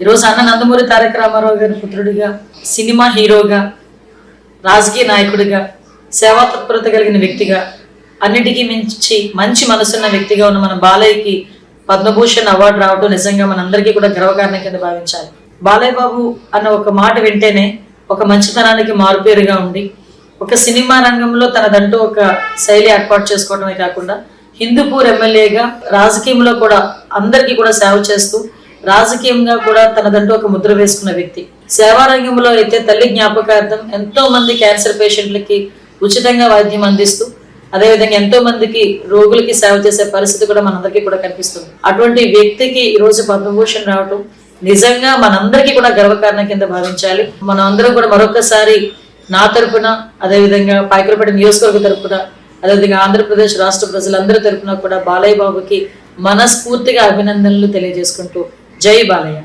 ఈరోజు అన్న నందమూరి తారక రామారావు గారి పుత్రుడిగా సినిమా హీరోగా రాజకీయ నాయకుడిగా సేవా తత్పరత కలిగిన వ్యక్తిగా అన్నిటికీ మించి మంచి మనసున్న వ్యక్తిగా ఉన్న మన బాలయ్యకి పద్మభూషణ్ అవార్డు రావడం నిజంగా మనందరికీ కూడా గర్వకారణం కింద భావించాలి. బాలయ్య బాబు అన్న ఒక మాట వింటేనే ఒక మంచితనానికి మారుపేరుగా ఉండి ఒక సినిమా రంగంలో తనదంటూ ఒక శైలి ఏర్పాటు చేసుకోవడమే కాకుండా హిందూపూర్ ఎమ్మెల్యేగా రాజకీయంలో కూడా అందరికీ కూడా సేవ చేస్తూ రాజకీయంగా కూడా తనదంటూ ఒక ముద్ర వేసుకున్న వ్యక్తి. సేవా రంగంలో అయితే తల్లి జ్ఞాపకార్థం ఎంతో మంది క్యాన్సర్ పేషెంట్లకి ఉచితంగా వైద్యం అందిస్తూ అదేవిధంగా ఎంతో మందికి రోగులకి సేవ చేసే పరిస్థితి కూడా మనందరికీ కూడా కనిపిస్తుంది. అటువంటి వ్యక్తికి ఈరోజు పద్మభూషణ్ రావటం నిజంగా మనందరికీ కూడా గర్వకారణం కింద భావించాలి. మనం అందరం కూడా మరొకసారి నా తరపున అదేవిధంగా పాయకులపేట నియోజకవర్గ తరపున అదేవిధంగా ఆంధ్రప్రదేశ్ రాష్ట్ర ప్రజలందరి తరపున కూడా బాలయ్య బాబుకి మనస్ఫూర్తిగా అభినందనలు తెలియజేసుకుంటూ జై బాలయ్య